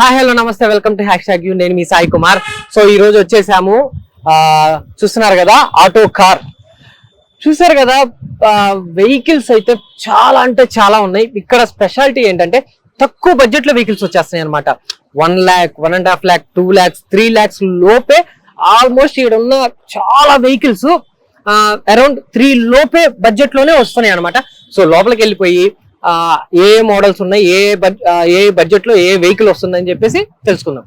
Hi hello namaste. Welcome to hashtag you నేను మీ Sai Kumar. So ఈ రోజు వచ్చేసాము. చూస్తున్నారు కదా ఆటో కార్. చూసారు కదా వెహికల్స్ అయితే చాలా అంటే చాలా ఉన్నాయి. ఇక్కడ స్పెషాలిటీ ఏంటంటే తక్కువ బడ్జెట్లో వెహికల్స్ వచ్చేస్తున్నాయి అనమాట one lakh one and half lakh two lakhs three lakhs లోపే ఆల్మోస్ట్ ఇక్కడ ఉన్న చాలా వెహికల్స్ అరౌండ్ త్రీ లోపే బడ్జెట్లోనే వస్తున్నాయి అనమాట సో లోపలికి వెళ్ళిపోయి ఏ మోడల్స్ ఉన్నాయి ఏ ఏ బడ్జెట్లో ఏ వెహికల్ వస్తుందని చెప్పేసి తెలుసుకుందాం.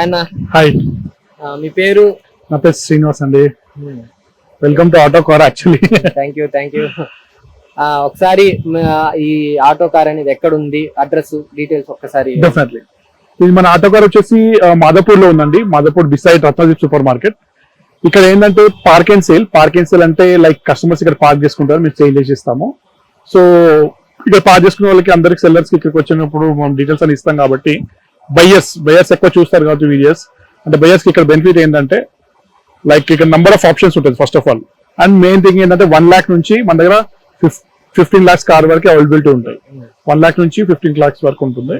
హాయ్ మీ పేరు? నా పేరు శ్రీనివాస్ అండి. Welcome to auto car actually thank you thank you ఒకసారి ఈ ఆటో కార్ అనేది ఎక్కడ ఉంది అడ్రస్ డీటెయిల్స్ ఒక్కసారి. డెఫినెట్లీ ఇది మన ఆటో కార్ వచ్చేసి మాధపూర్లో ఉందండి. Madhapur beside Ratnadeep super market ఇక్కడ ఏంటంటే park and sale park and sale అంటే లైక్ కస్టమర్స్ ఇక్కడ పార్క్ చేసుకుంటారు. మేము సేల్ చేసి ఇస్తాము సో ఇక్కడ పార్క్ చేసుకునే వాళ్ళకి అందరికి సెల్లర్స్కి ఇక్కడికి వచ్చినప్పుడు మనం డీటెయిల్స్ అని ఇస్తాం కాబట్టి బయర్స్ బయర్స్ ఎక్కువ చూస్తారు కాబట్టి వీడియోస్ అంటే బయర్స్కి ఇక్కడ బెనిఫిట్ ఏంటంటే లైక్ ఇక్కడ నంబర్ ఆఫ్ ఆప్షన్స్ ఉంటుంది first of all and main thing ఏంటంటే వన్ ల్యాక్ నుంచి మన దగ్గర ఫిఫ్టీన్ లాక్స్ కార్ వరకు అవైలబిలిటీ ఉంటాయి వన్ ల్యాక్ నుంచి ఫిఫ్టీన్ లాక్స్ వరకు ఉంటుంది.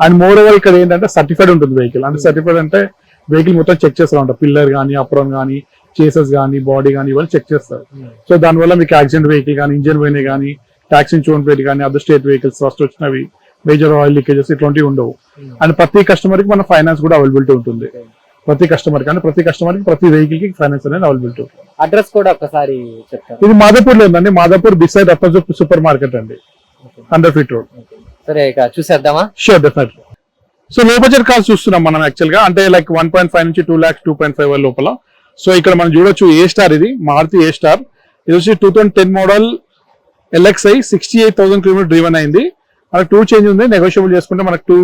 అండ్ మోర్ ఓవర్ ఇక్కడ ఏంటంటే సర్టిఫైడ్ ఉంటుంది వెహికల్ అంటే సర్టిఫైడ్ అంటే వెహికల్ మొత్తం చెక్ చేస్తారు అంట పిల్లర్ కానీ అప్రోన్ కానీ చేసెస్ కానీ బాడీ కానీ ఇవన్నీ చెక్ చేస్తారు. సో దానివల్ల మీకు యాక్సిడెంట్ వెహికల్ కానీ ఇంజన్ పోయినాయి కానీ ట్యాక్స్ ఇన్సూరెన్స్ వెహికల్ కానీ అదర్ స్టేట్ వెహికల్స్ ఫస్ట్ వచ్చినవి మేజర్ ఆయిల్ లీకేజెస్ ఇట్లాంటివి ఉండవు. అండ్ ప్రతి కస్టమర్కి మన ఫైనాన్స్ కూడా అవైలబిలిటీ ఉంటుంది. ప్రతి కస్టమర్కి అంటే ప్రతి కస్టమర్కి ప్రతి వెహికల్కి ఫైనాన్స్ అనేది అవైలబిలిటీ ఉంటుంది. అడ్రస్ కూడా చెప్తాను ఇది మాదాపూర్లో ఉందండి. Madhapur beside Ratnadeep super market అండి హండ్రెడ్ ఫీట్ రోడ్ సరే ఇక చూసేద్దామా? Sure definitely so low budget cars చూస్తున్నాం మనం యాక్చువల్గా. అంటే లైక్ వన్ పాయింట్ ఫైవ్ నుంచి two lakhs two point five లోపల. సో ఇక్కడ మనం చూడొచ్చు ఏ స్టార్ ఇది మారుతి ఏ స్టార్ ఇది వచ్చి two thousand ten model LXI sixty eight thousand kilometer driven అయింది. మనకు టూ చేంజ్ ఉంది. నెగోషియబుల్ చేసుకుంటే మనకు two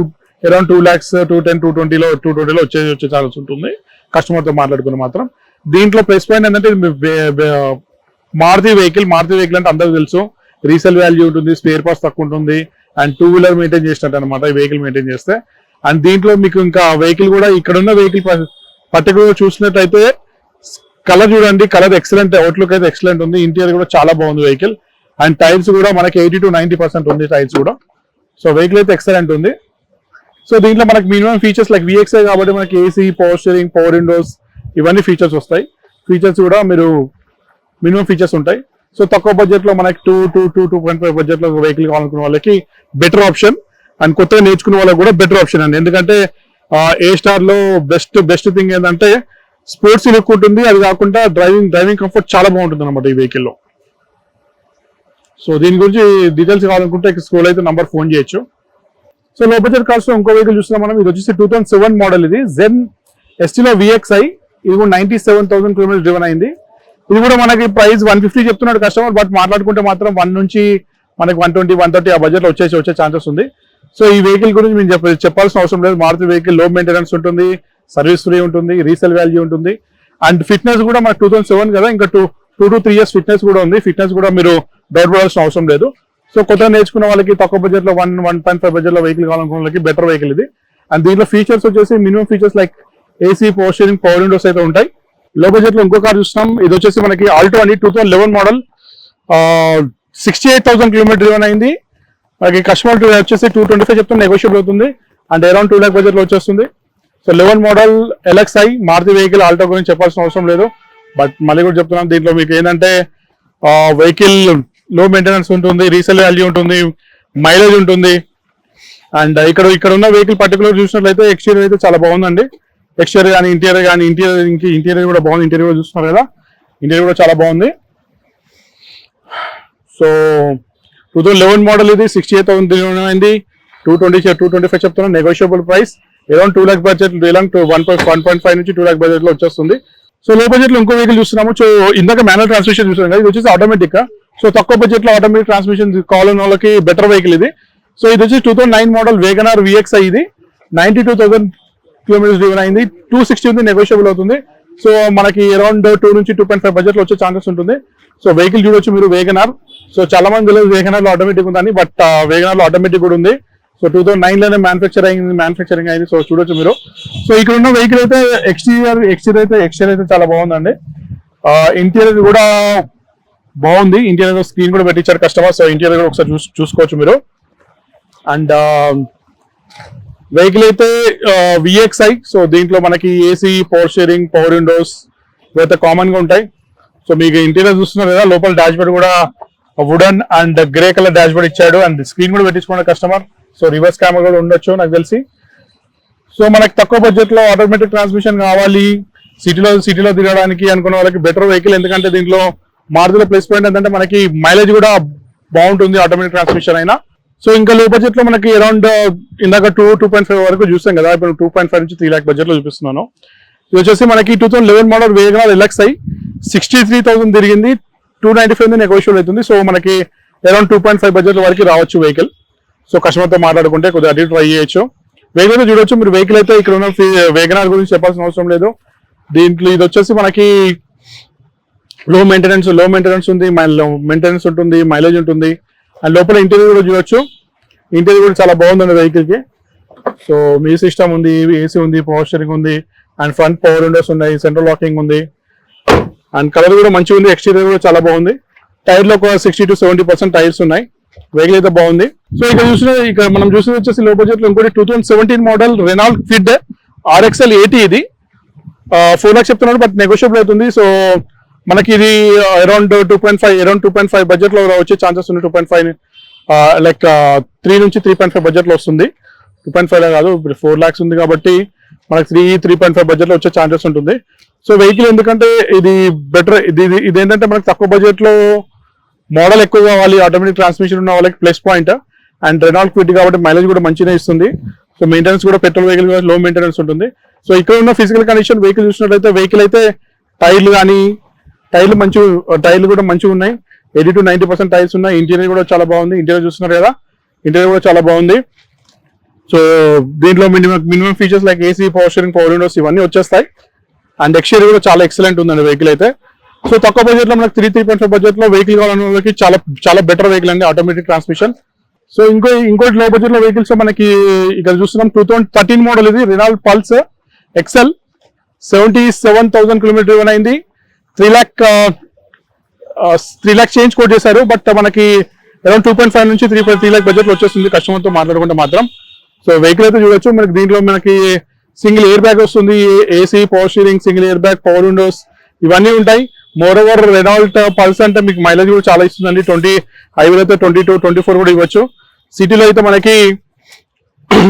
around two lakhs two ten two ట్వంటీలో టూ ట్వంటీలో వచ్చే వచ్చే ఛాన్స్ ఉంటుంది. కస్టమర్తో మాట్లాడుకుని మాత్రం. దీంట్లో ప్లస్ పాయింట్ ఏంటంటే మారుతి వెహికల్ మారుతి వెహికల్ అంటే అందరికీ తెలుసు. రీసేల్ వాల్యూ ఉంటుంది స్పేర్ పార్ట్స్ తక్కువ ఉంటుంది. అండ్ టూ వీలర్ మెయింటైన్ చేసినట్టు అనమాట ఈ వెహికల్ మెయింటైన్ చేస్తే. అండ్ దీంట్లో మీకు ఇంకా వెహికల్ కూడా ఇక్కడ ఉన్న వెహికల్ పర్టికులర్ చూసినట్టయితే కలర్ చూడండి కలర్ ఎక్సలెంట్ అవుట్లుక్ అయితే ఎక్సలెంట్ ఉంది. ఇంటీరియర్ కూడా చాలా బాగుంది వెహికల్ అండ్ టైల్స్ కూడా మనకి ఎయిటీ టు నైన్టీ పర్సెంట్ ఉంది టైల్స్ కూడా. సో వెహికల్ అయితే ఎక్సలెంట్ ఉంది. సో దీంట్లో మనకి మినిమం ఫీచర్స్ లైక్ విఎక్స్ఐ కాబట్టి మనకి AC power steering power windows ఇవన్నీ ఫీచర్స్ వస్తాయి. ఫీచర్స్ కూడా మీరు మినిమం ఫీచర్స్ ఉంటాయి. సో తక్కువ బడ్జెట్లో మనకి two two two two point five బడ్జెట్లో వెహికల్ కావాలనుకున్న వాళ్ళకి బెటర్ ఆప్షన్ అండ్ కొత్తగా నేర్చుకునే వాళ్ళకి కూడా బెటర్ ఆప్షన్ అండి. ఎందుకంటే ఏ స్టార్లో బెస్ట్ బెస్ట్ థింగ్ ఏంటంటే స్పోర్ట్స్ లుక్ ఉంటుంది. అది కాకుండా డ్రైవింగ్ డ్రైవింగ్ కంఫర్ట్ చాలా బాగుంటుంది అనమాట ఈ వెహికల్లో సో దీని గురించి డీటెయిల్స్ కావాలనుకుంటే స్కూల్ అయితే నంబర్ ఫోన్ చేయొచ్చు. సో లో బడ్జెట్ కార్స్లో ఇంకో వెహికల్ చూస్తున్నాం మనం. ఇది వచ్చేసి టూ థౌసండ్ సెవెన్ మోడల్ ఇది. జెన్ ఎస్టీలో విఎక్స్ఐ ఇది కూడా ninety seven thousand kilometers driven అయింది. ఇది కూడా మనకి ప్రైస్ వన్ ఫిఫ్టీ చెప్తున్నాడు కస్టమర్ బట్ మాట్లాడుకుంటే మాత్రం వన్ నుంచి మనకి వన్ ట్వంటీ వన్ థర్టీ ఆ బడ్జెట్లో వచ్చేసి వచ్చే ఛాన్సెస్ ఉంది. సో ఈ వెహికల్ గురించి మేము చెప్ప చెప్పాల్సిన అవసరం లేదు. మారుతి వెహికల్లో మెయింటెనెన్స్ ఉంటుంది సర్వీస్ ఫ్రీ ఉంటుంది రీసేల్ వాల్యూ ఉంటుంది. అండ్ ఫిట్నెస్ కూడా మనకు టూ థౌసండ్ సెవెన్ కదా. ఇంకా two two to three years fitness కూడా ఉంది. ఫిట్నెస్ కూడా మీరు డౌట్ పడాల్సిన అవసరం లేదు. సో కొత్తగా నేర్చుకున్న వాళ్ళకి తక్కువ బడ్జెట్లో వన్ వన్ పాయింట్ ఫైవ్ బడ్జెట్లో వెహికల్ కావాలనుకున్న వాళ్ళకి బెటర్ వెహికల్ ఇది. అండ్ దీంట్లో ఫీచర్స్ వచ్చేసి minimum features like AC power steering power windows అయితే ఉంటాయి. లో బడ్జెట్లో ఇంకో కార్ చూస్తున్నాం. ఇది వచ్చేసి మనకి ఆల్టో అని two thousand eleven model sixty eight thousand kilometer driven అయింది. మనకి కస్టమర్ వచ్చేసి టూ ట్వంటీ ఫైవ్ చెప్తే నెగోషియబుల్ అవుతుంది. అండ్ అరౌండ్ టూ ల్యాక్ బడ్జెట్లో వచ్చేస్తుంది so eleven model LXI Maruti vehicle Alto గురించి చెప్పాల్సిన అవసరం లేదు. బట్ మళ్ళీ కూడా చెప్తున్నాం దీంట్లో మీకు ఏంటంటే వెహికల్ లో మెయింటెనెన్స్ ఉంటుంది రీసేల్ వాల్యూ ఉంటుంది మైలేజ్ ఉంటుంది. అండ్ ఇక్కడ ఇక్కడ ఉన్న వెహికల్ పర్టికులర్ చూసినట్లయితే ఎక్స్టీరియర్ అయితే చాలా బాగుందండి. ఎక్స్టీరియర్ కానీ ఇంటీరియర్ కానీ ఇంటీరియర్ ఇంక ఇంటీరియర్ కూడా బాగుంది. ఇంటీరియర్ కూడా చూస్తున్నారు కదా? ఇంటీరియర్ కూడా చాలా బాగుంది. So two thousand eleven model ఇది సిక్స్టీ ఎయిట్ థౌసండ్ అయింది two twenty two twenty five చెప్తున్నాను negotiable price around two lakh budget around one point one point five నుంచి టూ ల్యాక్ బడ్జెట్లో వచ్చేస్తుంది. సో లో బడ్జెట్లో ఇంకో వెహికల్ చూస్తున్నాము. సో ఇందాక మాన్యువల్ ట్రాన్స్మిషన్ చూస్తున్నాం కదా ఇది వచ్చేసి ఆటోమేటిక్ సో తక్కువ బడ్జెట్లో ఆటోమేటిక్ ట్రాన్స్మిషన్ కావాలని వాళ్ళకి బెటర్ వెహికల్ ఇది. సో ఇది వచ్చి two thousand nine model Wagon R VX ఇది. Ninety two thousand kilometers driven అయింది. టూ సిక్స్టీ ఉంది నెగోషియబుల్ అవుతుంది. సో మనకి అరౌండ్ టూ నుంచి టూ పాయింట్ ఫైవ్ బడ్జెట్లో వచ్చే ఛాన్సెస్ ఉంటుంది. సో వెహికల్ చూడొచ్చు మీరు వేగనార్ సో చాలా మంది తెలియదు వేగనార్లో ఆటోమేటిక్ ఉందని బట్ వేగనార్లో ఆటోమేటిక్ కూడా ఉంది. సో టూ థౌసండ్ నైన్లోనే మ్యానుఫ్యాక్చర్ అయింది మ్యానుఫ్యాక్చరింగ్ అయింది. సో చూడొచ్చు మీరు. సో ఇక్కడ ఉన్న వెహికల్ అయితే ఎక్స్టీరియర్ ఎక్స్టీరియర్ అయితే ఎక్స్టీరియర్ అయితే చాలా బాగుందండి. ఇంటీరియర్ కూడా బాగుంది. ఇంటీరియర్ స్క్రీన్ కూడా పెట్టించారు కస్టమర్ సో ఇంటీరియర్ కూడా ఒకసారి చూస్ చూసుకోవచ్చు మీరు. అండ్ వెహికల్ అయితే విఎక్స్ఐ సో దీంట్లో మనకి AC power steering power windows ఇవైతే కామన్గా ఉంటాయి. సో మీకు ఇంటీరియర్ చూస్తున్నారు కదా లోపల డాష్ బోర్డ్ కూడా wooden and grey colour dash board ఇచ్చాడు. అండ్ స్క్రీన్ కూడా పెట్టించుకున్నాడు కస్టమర్ సో రివర్స్ కెమెరా కూడా ఉండొచ్చు నాకు తెలిసి. సో మనకి తక్కువ బడ్జెట్లో ఆటోమేటిక్ ట్రాన్స్మిషన్ కావాలి సిటీలో సిటీలో తిరగడానికి అనుకున్న వాళ్ళకి బెటర్ వెహికల్ ఎందుకంటే దీంట్లో మారుతుల ప్లస్ పాయింట్ ఏంటంటే మనకి మైలేజ్ కూడా బాగుంటుంది ఆటోమేటిక్ ట్రాన్స్మిషన్ అయినా. సో ఇంకా లో బడ్జెట్లో మనకి అరౌండ్ uh, ఇందాక టూ టూ పాయింట్ ఫైవ్ వరకు చూస్తాం కదా ఇప్పుడు టూ పాయింట్ ఫైవ్ నుంచి త్రీ ల్యాక్ బడ్జెట్లో చూపిస్తున్నాను. ఇది వచ్చేసి మనకి two thousand eleven model Wagon R LX అయి సిక్స్టీ త్రీ థౌసండ్ తిరిగింది టూ నైన్టీ ఫైవ్ నెగోషియబుల్ అవుతుంది. సో మనకి around two point five budget వరకు రావచ్చు వెహికల్ సో కస్టమర్తో మాట్లాడుకుంటే కొద్దిగా అడిగి ట్రై చేయొచ్చు. వెహికల్ చూడొచ్చు. మీరు వెహికల్ అయితే ఇక్కడ ఉన్న వేగనార్ గురించి చెప్పాల్సిన అవసరం లేదు. దీంట్లో ఇది వచ్చేసి మనకి లో మెయింటెనెన్స్లో మెయింటెనెన్స్ ఉంది మెయింటెనెన్స్ ఉంటుంది మైలేజ్ ఉంటుంది. అండ్ లోపల ఇంటీరియర్ కూడా చూడొచ్చు. ఇంటీరియర్ కూడా చాలా బాగుందండి వెహికల్కి. సో మీ సిస్టమ్ ఉంది ఏసీ ఉంది పవర్ స్టీరింగ్ ఉంది అండ్ ఫ్రంట్ పవర్ విండోస్ ఉన్నాయి సెంట్రల్ లాకింగ్ ఉంది. అండ్ కలర్ కూడా మంచిగా ఉంది ఎక్స్టీరియర్ కూడా చాలా బాగుంది. టైర్లో ఒక sixty to seventy percent tyres ఉన్నాయి. వెహికల్ అయితే బాగుంది. సో ఇక్కడ చూసిన ఇక్కడ మనం చూసిన వచ్చేసి లో బడ్జెట్లో ఇంకోటి two thousand seventeen model Renault ఫిడ్ RXL eighty ఇది. ఫోర్ లాక్స్ చెప్తున్నాడు బట్ నెగోషియబుల్ అవుతుంది. సో మనకి ఇది around two point five around two point five బడ్జెట్లో వచ్చే ఛాన్సెస్ ఉంది two point five like three నుంచి త్రీ పాయింట్ ఫైవ్ బడ్జెట్లో వస్తుంది. టూ పాయింట్ ఫైవ్ కాదు ఫోర్ లాక్స్ ఉంది కాబట్టి మనకి త్రీ త్రీ పాయింట్ ఫైవ్ బడ్జెట్లో వచ్చే ఛాన్సెస్ ఉంటుంది. సో వెహికల్ ఎందుకంటే ఇది బెటర్ ఇది ఇది- ఇది ఏంటంటే మనకి తక్కువ బడ్జెట్లో మోడల్ ఎక్కువ కావాలి ఆటోమేటిక్ ట్రాన్స్మిషన్ ఉన్న వాళ్ళకి plus point and Renault Kwid కాబట్టి మైలేజ్ కూడా మంచిగా ఇస్తుంది. సో మెయింటెనెన్స్ కూడా పెట్రోల్ వెహికల్లో మెయింటెనెన్స్ ఉంటుంది. సో ఇక్కడ ఉన్న ఫిజికల్ కండిషన్ వెహికల్ చూసినట్లయితే వెహికల్ అయితే టైర్లు కానీ టైర్లు మంచి టైర్లు కూడా మంచిగా ఉన్నాయి. Eighty to ninety percent tyres ఉన్నాయి. ఇంటీరియర్ కూడా చాలా బాగుంది. ఇంటీరియర్ చూస్తున్నారు కదా? ఇంటీరియర్ కూడా చాలా బాగుంది. సో దీంట్లో minimum minimum features like AC power steering power windows ఇవన్నీ వచ్చేస్తాయి. అండ్ ఎక్స్టీరియర్ కూడా చాలా ఎక్సలెంట్ ఉందండి వెహికల్ అయితే. సో తక్కువ బడ్జెట్లో మనకి త్రీ త్రీ పాయింట్ ఫైవ్ బడ్జెట్లో వెహికల్ కావాలన్న వాళ్ళకి చాలా చాలా బెటర్ వెహికల్ అండి ఆటోమేటిక్ ట్రాన్స్మిషన్ సో ఇంకో ఇంకోటి లో బడ్జెట్లో వెహికల్స్ మనకి ఇక్కడ చూస్తున్నాం టూ థౌసండ్ థర్టీన్ మోడల్ ఇది Renault Pulse RXL seventy seven thousand kilometer driven అయింది. Three lakh three lakh change quote చేశారు బట్ మనకి అరౌండ్ టూ పాయింట్ ఫైవ్ నుంచి త్రీ త్రీ ల్యాక్ బడ్జెట్లో వచ్చేస్తుంది మాట్లాడుకుంటే మాత్రం. సో వెహికల్ అయితే చూడొచ్చు మనకి దీంట్లో మనకి సింగిల్ ఎయిర్ బ్యాగ్ వస్తుంది AC power steering single air bag power windows ఇవన్నీ ఉంటాయి. మోర్ ఓవర్ రెనాల్ట్ పల్స్ అంటే మీకు మైలేజ్ కూడా చాలా ఇస్తుందండి. ట్వంటీ హైవేలో అయితే ట్వంటీ టూ ట్వంటీ ఫోర్ కూడా ఇవ్వచ్చు. సిటీలో అయితే మనకి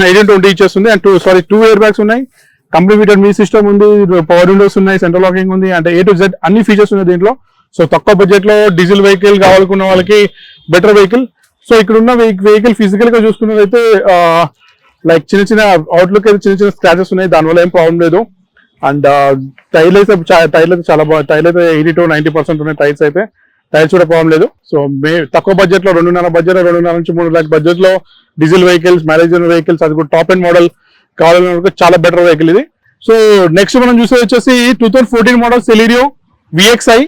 ఎయిటీన్ ట్వంటీ ఇచ్చేస్తుంది. And two sorry two air bags ఉన్నాయి. కంప్లీటెడ్ మీ సిస్టమ్ ఉంది పవర్ విండోస్ ఉన్నాయి సెంట్రల్ లాకింగ్ ఉంది. అంటే ఏ టు జెడ్ అన్ని ఫీచర్స్ ఉన్నాయి దీంట్లో. సో తక్కువ బడ్జెట్లో డీజిల్ వెహికల్ కావాలనుకున్న వాళ్ళకి బెటర్ వెహికల్ సో ఇక్కడ ఉన్న వెహికల్ ఫిజికల్గా చూసుకున్నదైతే లైక్ uh, చిన్న చిన్న అవుట్లుక్ అయితే చిన్న చిన్న స్క్రాచెస్ ఉన్నాయి. దానివల్ల ఏం ప్రాబ్లం లేదు. అండ్ టైర్ అయితే టైర్లు అయితే చాలా బాగా టైర్లు అయితే ఎయిటీ టు నైన్టీ పర్సెంట్ ఉన్నాయి టైర్స్ అయితే. టైర్స్ కూడా ప్రాబ్లం లేదు. సో మే తక్కువ బడ్జెట్లో రెండున్నర బడ్జెట్ రెండున్నర నుంచి మూడు ల్యాక్ బడ్జెట్లో డీజిల్ వెహికల్స్ మ్యారేజ్ వెహికల్స్ అది కూడా టాప్ అండ్ మోడల్ కావాలని చాలా బెటర్ వెహికల్ ఇది. సో నెక్స్ట్ మనం చూసేది వచ్చేసి two thousand fourteen model Celerio VXI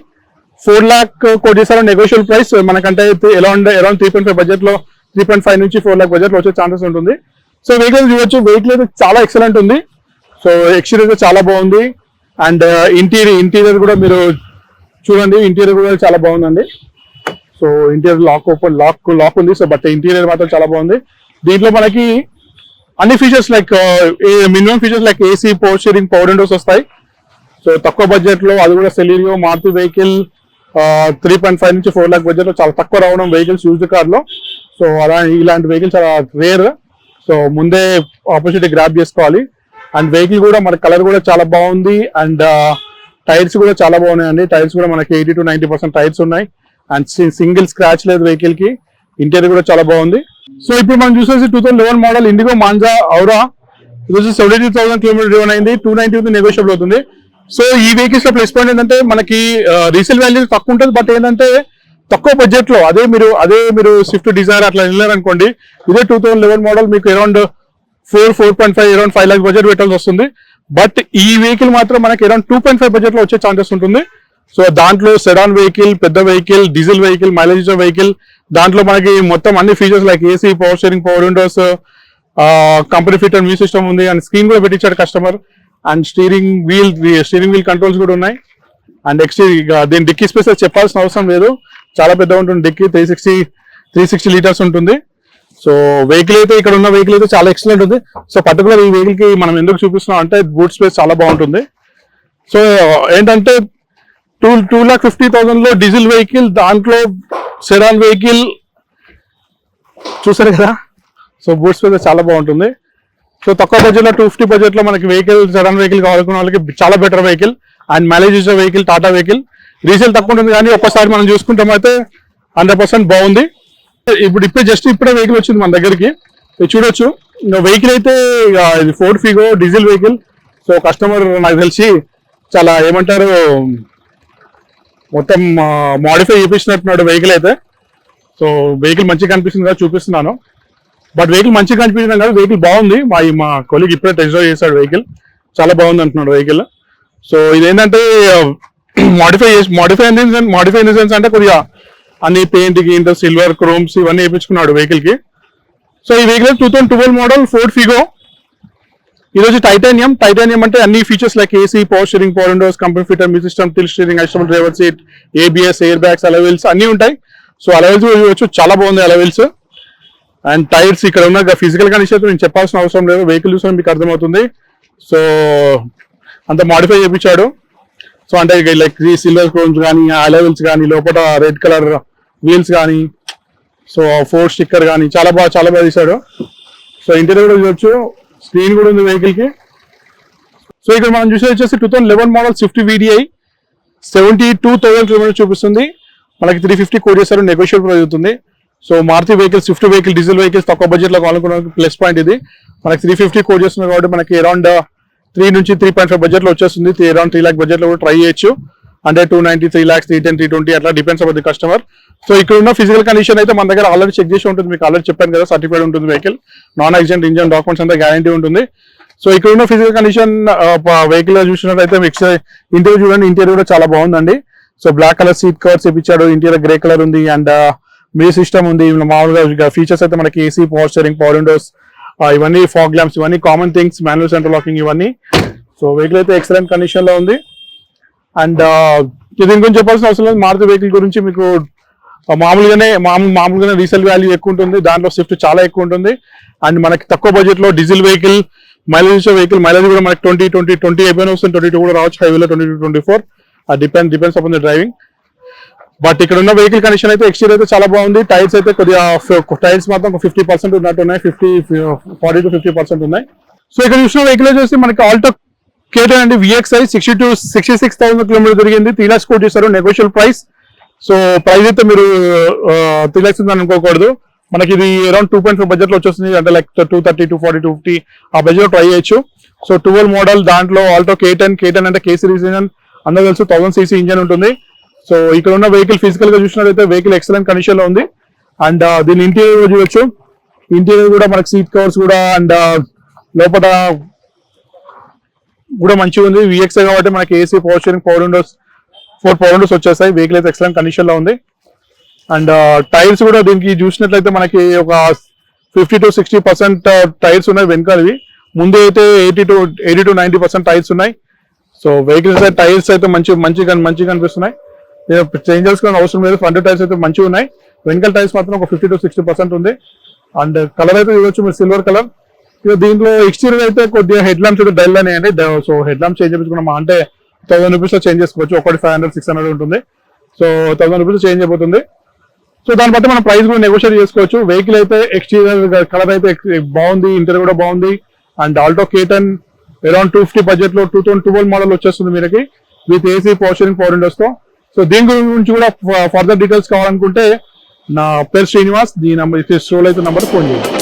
four lakh quote చేశారు నెగోషియల్ ప్రైస్ మనకంటే around around three point five బడ్జెట్లో త్రీ పాయింట్ ఫైవ్ నుంచి ఫోర్ లాక్ బడ్జెట్లో వచ్చే ఛాన్సెస్ ఉంటుంది. సో వెహికల్ చూడొచ్చు. వెహికల్ అయితే చాలా ఎక్సలెంట్ ఉంది. సో ఎక్స్టీరియర్ చాలా బాగుంది. అండ్ ఇంటీరియర్ ఇంటీరియర్ కూడా మీరు చూడండి ఇంటీరియర్ కూడా చాలా బాగుందండి. So interior lock open lock lock ఉంది. సో బట్ ఇంటీరియర్ మాత్రం చాలా బాగుంది. దీంట్లో మనకి అన్ని features like minimum features like AC power steering power windows వస్తాయి. సో తక్కువ బడ్జెట్లో అది కూడా Celerio Maruti vehicle three point five నుంచి ఫోర్ లాక్ బడ్జెట్లో చాలా తక్కువ రావడం వెహికల్స్ యూజ్డ్ కార్లో సో అలా ఇలాంటి వెహికల్ చాలా రేర్ సో ముందే ఆపర్చునిటీ గ్రాప్ చేసుకోవాలి. అండ్ వెహికల్ కూడా మన కలర్ కూడా చాలా బాగుంది. అండ్ టైర్స్ uh, కూడా చాలా బాగున్నాయండి. టైర్స్ కూడా మనకి eighty to ninety percent tyres ఉన్నాయి. అండ్ సింగిల్ స్క్రాచ్ లేదు వెహికల్కి. ఇంటీరియర్ కూడా చాలా బాగుంది. సో ఇప్పుడు మనం చూసేసి two thousand eleven model Indigo Manza Aura ఇది వచ్చి seventy two thousand kilometer driven అయింది టూ నైన్టీ నెగోషియబుల్ అవుతుంది. సో ఈ వెహికల్స్లో ప్లస్ పాయింట్ ఏంటంటే మనకి uh, రీసేల్ వాల్యూ తక్కువ ఉంటుంది. బట్ ఏంటంటే తక్కువ బడ్జెట్లో అదే మీరు అదే మీరు స్విఫ్ట్ డిజైర్ అట్లా వెళ్ళారనుకోండి ఇదే టూ థౌసండ్ లెవెన్ మోడల్ మీకు around four four point five around five lakh budget పెట్టాల్సి వస్తుంది. బట్ ఈ వెహికల్ మాత్రం మనకి అరౌండ్ టూ పాయింట్ ఫైవ్ బడ్జెట్లో వచ్చే ఛాన్సెస్ ఉంటుంది. సో దాంట్లో సెడాన్ వెహికల్ పెద్ద vehicle diesel vehicle mileage vehicle దాంట్లో మనకి మొత్తం అన్ని features like AC power steering power windows company fit and music system ఉంది. అండ్ స్క్రీన్ కూడా పెట్టించాడు customer and steering wheel steering wheel controls కూడా ఉన్నాయి. అండ్ నెక్స్ట్ దీని డిక్కీ స్పేస్ చెప్పాల్సిన అవసరం లేదు. చాలా పెద్ద ఉంటుంది dickey three sixty three sixty litres ఉంటుంది. సో వెహికల్ అయితే ఇక్కడ ఉన్న వెహికల్ అయితే చాలా ఎక్సలెంట్ ఉంది. సో పర్టికులర్ ఈ వెహికల్కి మనం ఎందుకు చూపిస్తున్నాం అంటే బూట్ స్పేస్ చాలా బాగుంటుంది. సో ఏంటంటే టూ టూ లాక్ ఫిఫ్టీ థౌసండ్లో డీజిల్ వెహికల్ దాంట్లో సెడాన్ వెహికల్ చూసారు కదా? సో బూట్ స్పేస్ చాలా బాగుంటుంది. సో తక్కువ బడ్జెట్లో టూ ఫిఫ్టీ బడ్జెట్లో మనకి వెహికల్ సెడాన్ వెహికల్ కావాలనుకున్న వాళ్ళకి చాలా బెటర్ వెహికల్ అండ్ మైలేజ్ ఇచ్చే వెహికల్ టాటా వెహికల్ రీసేల్ తక్కువ ఉంటుంది కానీ ఒక్కసారి మనం చూసుకుంటాం అయితే హండ్రెడ్ పర్సెంట్ బాగుంది. ఇప్పుడు ఇప్పుడే జస్ట్ ఇప్పుడే వెహికల్ వచ్చింది మన దగ్గరికి. చూడొచ్చు. వెహికల్ అయితే ఇక ఇది Ford Figo diesel vehicle so customer నాకు తెలిసి చాలా ఏమంటారు మొత్తం మాడిఫై చేపించినట్టున్నాడు వెహికల్ అయితే. సో వెహికల్ మంచిగా కనిపిస్తుంది కదా చూపిస్తున్నాను. బట్ వెహికల్ మంచిగా కనిపించడం కాదు వెహికల్ బాగుంది. మా మా కొలిగ్ ఇప్పుడే టెస్ట్ డ్రైవ్ చేశాడు వెహికల్ చాలా బాగుంది అంటున్నాడు వెహికల్ సో ఇదేంటంటే మాడిఫై చేసి modify modify in the sense అంటే కొద్దిగా అన్ని పెయింట్ గీంట్ సిల్వర్ క్రోమ్స్ ఇవన్నీ వేయించుకున్నాడు వెహికల్కి. సో ఈ vehicle two thousand twelve model Ford Figo ఇది వచ్చి టైటానియం టైటానియం అంటే అన్ని features like AC power steering power windows company fitter మీ system tilt steering అసిస్టమ్ driver seat ABS air bags alloy wheels అన్నీ ఉంటాయి. So అలవెల్స్ చూడవచ్చు చాలా బాగుంది అలవెల్స్ అండ్ టైర్స్ ఇక్కడ ఉన్న ఫిజికల్ కండిషన్ నేను చెప్పాల్సిన అవసరం లేదు. వెహికల్ చూసిన మీకు అర్థమవుతుంది. సో అంత మాడిఫై చేయించాడు. సో అంటే లైక్ సిల్వర్ క్రోమ్స్ కానీ అలవెల్స్ కానీ లోపల రెడ్ కలర్ వీల్స్ కానీ సో ఫోర్ స్టిక్కర్ కానీ చాలా బాగా చాలా బాగా తీశాడు. సో ఇంటీరియర్ కూడా చూడొచ్చు స్క్రీన్ కూడా ఉంది వెహికల్కి. సో ఇక్కడ మనం చూసేది వచ్చేసి two thousand eleven model Swift VDI seventy two thousand kilometre చూపిస్తుంది. మనకి త్రీ ఫిఫ్టీ కోడ్ చేస్తారు నెగోషియబుల్ అవుతుంది. So Maruti vehicle Swift vehicle diesel vehicles తక్కువ బడ్జెట్లో కావాలనుకున్న ప్లస్ పాయింట్ ఇది. మనకి త్రీ ఫిఫ్టీ కోడ్ చేస్తున్నారు కాబట్టి మనకి అరౌండ్ త్రీ నుంచి త్రీ పాయింట్ ఫైవ్ బడ్జెట్లో వచ్చేస్తుంది. అరౌండ్ త్రీ ల్యాక్ బడ్జెట్లో కూడా ట్రై చేయొచ్చు. అంటే two ninety three lakhs three ten three twenty అట్లా డిపెండ్స్ అబౌట్ కస్టమర్ సో ఇక్కడ ఉన్న ఫిజికల్ కండిషన్ అయితే మన దగ్గర ఆల్రెడీ చెక్ చేసి ఉంటుంది. మీకు ఆల్రెడీ చెప్పాను కదా సర్టిఫైడ్ ఉంటుంది vehicle non accident engine documents అంతా గ్యారంటీ ఉంటుంది. సో ఇక్కడ ఉన్న ఫిజికల్ కండిషన్ వెహికల్ చూసినట్లయితే మిక్స్ ఇంటీరియర్ చూడండి ఇంటీరియర్ కూడా చాలా బాగుందండి. So black colour seat covers ఇప్పించాడు. ఇంటీరియర్ గ్రే కలర్ ఉంది అండ్ uh, మీ సిస్టమ్ ఉంది. మామూలుగా ఫీచర్స్ అయితే మనకి AC power steering power windows ఇవన్నీ ఫాగ్ ల్యాంప్స్ ఇవన్నీ common things manual centre locking ఇవన్నీ. సో వెహికల్ అయితే ఎక్సలెంట్ కండిషన్లో ఉంది. అండ్ దీని గురించి చెప్పాల్సిన అవసరం లేదు. మారుతి వెహికల్ గురించి మీకు మామూలుగానే మామూలు మామూలుగానే రీసేల్ వాల్యూ ఎక్కువ ఉంటుంది. దాంట్లో స్విఫ్ట్ చాలా ఎక్కువ ఉంటుంది. అండ్ మనకి తక్కువ బడ్జెట్లో diesel vehicle mileage vehicle mileage కూడా మనకి ట్వంటీ ట్వంటీ ట్వంటీ అయిపోయిన వస్తుంది. ట్వంటీ టూ కూడా రావచ్చు. హైవేలో twenty two twenty four depend depends upon the driving but ఇక్కడ ఉన్న వెహికల్ కండిషన్ అయితే ఎక్స్టీరియర్ అయితే చాలా బాగుంది. టైర్స్ అయితే కొద్దిగా టైర్స్ మాత్రం ఫిఫ్టీ పర్సెంట్ ఉన్నట్టు ఉన్నాయి fifty forty to fifty percent ఉన్నాయి. సో ఇక్కడ చూసిన వెహికల్ వచ్చేసి మనకి ఆల్టో కేటర్ అండి VXi sixty two sixty six thousand kilometer తిరిగింది త్రీ ల్యాక్స్ కోట్ చేశారు నెగోషియల్ ప్రైస్ సో ప్రైస్ అయితే మీరు త్రీ ల్యాక్స్ ఉందని అనుకోకూడదు. మనకి ఇది అరౌండ్ టూ పాయింట్ ఫైవ్ బడ్జెట్లో వచ్చేస్తుంది. అంటే like two thirty two forty two fifty ఆ బడ్జెట్ ట్రై చేయొచ్చు. సో ట్వెల్వ్ మోడల్ దాంట్లో Alto K ten K ten అంటే కే సిరీస్ ఇంజన్ అందరూ తెలుసు థౌసండ్ సీసీ ఇంజన్ ఉంటుంది. సో ఇక్కడ ఉన్న వెహికల్ ఫిజికల్గా చూసినట్లయితే వెహికల్ ఎక్సలెంట్ కండిషన్లో ఉంది. అండ్ దీని ఇంటీరియర్ చూడొచ్చు. ఇంటీరియర్ కూడా మనకి సీట్ కవర్స్ కూడా అండ్ లోపల కూడా మంచిగా ఉంది. విఎక్స్ కాబట్టి మనకి AC power steering power windows four power windows వచ్చేస్తాయి. వెహికల్ అయితే ఎక్సలెంట్ కండిషన్లో ఉంది. అండ్ టైర్స్ uh, కూడా దీనికి చూసినట్లయితే మనకి ఒక fifty to sixty percent tyres ఉన్నాయి వెనకాలవి ముందు అయితే eighty to eighty to ninety percent tyres ఉన్నాయి. సో వెహికల్స్ టైర్స్ అయితే మంచి మంచి మంచిగా కనిపిస్తున్నాయి. చేంజ్ చేసుకోవాల్సిన అవసరం లేదు. ఫ్రంట్ టైర్స్ అయితే మంచిగా ఉన్నాయి. వెనకాల టైర్స్ మాత్రం ఒక ఫిఫ్టీ టు సిక్స్టీ పర్సెంట్ ఉంది. అండ్ కలర్ uh, అయితే చూడొచ్చు మీరు సిల్వర్ కలర్ ఇక దీంట్లో ఎక్స్టీరియర్ అయితే కొద్దిగా హెడ్ ల్యాంప్స్ అయితే డల్ అని అండి. సో హెడ్ ల్యాంప్స్ చేంజ్ చేయించుకున్నామా అంటే థౌసండ్ రూపీస్లో చేంజ్ చేసుకోవచ్చు. ఒకటి ఫైవ్ హండ్రెడ్ సిక్స్ హండ్రెడ్ ఉంటుంది. సో థౌసండ్ రూపీస్ చేంజ్ అయిపోతుంది. సో దాన్ని బట్టి మనం ప్రైస్ కూడా నెగోషియేట్ చేసుకోవచ్చు. వెహికల్ అయితే ఎక్స్టీరియర్ కలర్ అయితే బాగుంది ఇంటీరియర్ కూడా బాగుంది. And Alto K ten around two fifty బడ్జెట్లో టూ థౌసండ్ ట్వెల్వ్ మోడల్ వచ్చేస్తుంది మీరకి. విత్ ఏసీ పోర్షన్ పవర్ విండోస్తో. సో దీని గురించి కూడా ఫర్దర్ డీటెయిల్స్ కావాలనుకుంటే నా పేరు శ్రీనివాస్. దీని నంబర్ షోలో అయితే నంబర్ ఫోన్ చేయండి.